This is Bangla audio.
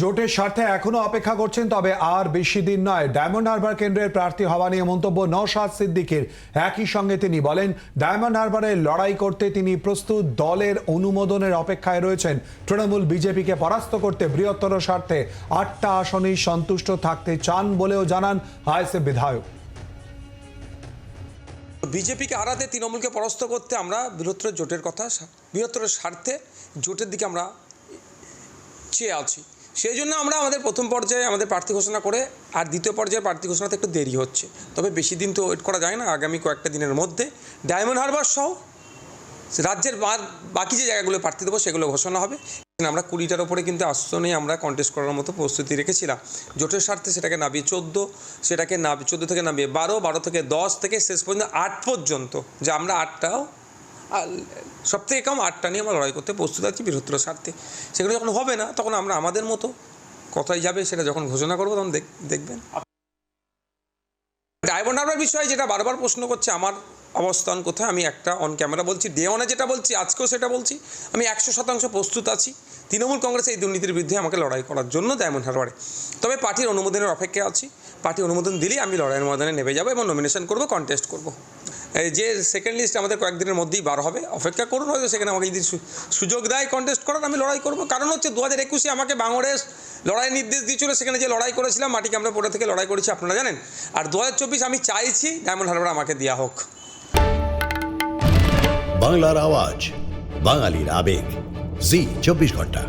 জোটের স্বার্থে এখনও অপেক্ষা করছেন, তবে আর বেশি দিন নয়। ডায়মন্ড হারবার কেন্দ্রের প্রার্থী হওয়া নিয়ে মন্তব্য নওশাদ সিদ্দিকের। একই সঙ্গে তিনি বলেন, ডায়মন্ড হারবারে লড়াই করতে তিনি প্রস্তুত, দলের অনুমোদনের অপেক্ষায় রয়েছেন। তৃণমূল বিজেপিকে পরাস্ত করতে বৃহত্তর স্বার্থে আটটা আসনেই সন্তুষ্ট থাকতে চান বলেও জানান আইএসএফ বিধায়ক। বিজেপিকে হারাতে তৃণমূলকে পরাস্ত করতে আমরা বৃহত্তর জোটের কথা, বৃহত্তর স্বার্থে জোটের দিকে আমরা চেয়ে আছি। সেই জন্য আমরা আমাদের প্রথম পর্যায়ে আমাদের প্রার্থী ঘোষণা করে আর দ্বিতীয় পর্যায়ে প্রার্থী ঘোষণাতে একটু দেরি হচ্ছে। তবে বেশি দিন তো ওয়েট করা যায় না, আগামী কয়েকটা দিনের মধ্যে। ডায়মন্ড হারবার সহ রাজ্যের বাকি যে জায়গাগুলো প্রার্থী দেবো সেগুলো ঘোষণা হবে। আমরা কুড়িটার ওপরে কিন্তু আসনে আমরা কন্টেস্ট করার মতো প্রস্তুতি রেখেছিলাম। জোটের স্বার্থে সেটাকে নামিয়ে চোদ্দ, সেটাকে নামিয়ে চোদ্দ থেকে নামিয়ে বারো বারো থেকে দশ থেকে শেষ পর্যন্ত আট পর্যন্ত, যে আমরা আটটাও সব থেকে কম আটটা নিয়ে আমরা লড়াই করতে প্রস্তুত আছি বৃহত্তর স্বার্থে। সেগুলো যখন হবে না, তখন আমরা আমাদের মতো কথাই যাবে সেটা যখন ঘোষণা করব তখন দেখ- দেখবেন। ডায়মন্ড হারবার বিষয়ে যেটা বারবার প্রশ্ন করছে, আমার অবস্থান কোথায়? আমি একটা অন ক্যামেরা বলছি ডে ওয়ানে যেটা বলছি, আজকেও সেটা বলছি। আমি একশো শতাংশ প্রস্তুত আছি। তৃণমূল কংগ্রেস এই দুর্নীতির বিরুদ্ধে আমাকে লড়াই করার জন্য ডায়মন্ড হারবারে। তবে পার্টির অনুমোদনের অপেক্ষায় আছি। পার্টি অনুমোদন দিলেই আমি লড়াইয়ের ময়দানে নেমে যাব এবং নমিনেশন করব কন্টেস্ট করব। যে সেকেন্ড লিস্ট আমাদের কয়েকদিনের মধ্যেই বার হবে, অপেক্ষা করুন, হয়তো সেখানে আমাকে যদি সুযোগ দেয় কন্টেস্ট করার, আমি লড়াই করব। কারণ হচ্ছে দু হাজার একুশে আমাকে বাংলাদেশ লড়াই নির্দেশ দিয়েছিল, সেখানে যে লড়াই করেছিলাম, মাটিকে আমরা পড়ে থেকে লড়াই করেছি, আপনারা জানেন। আর দু হাজার চব্বিশ আমি চাইছি ডায়মন্ড হারবার আমাকে দেওয়া হোক। বাংলার আওয়াজ, বাঙালির আবেগ। জি, চব্বিশ ঘণ্টা।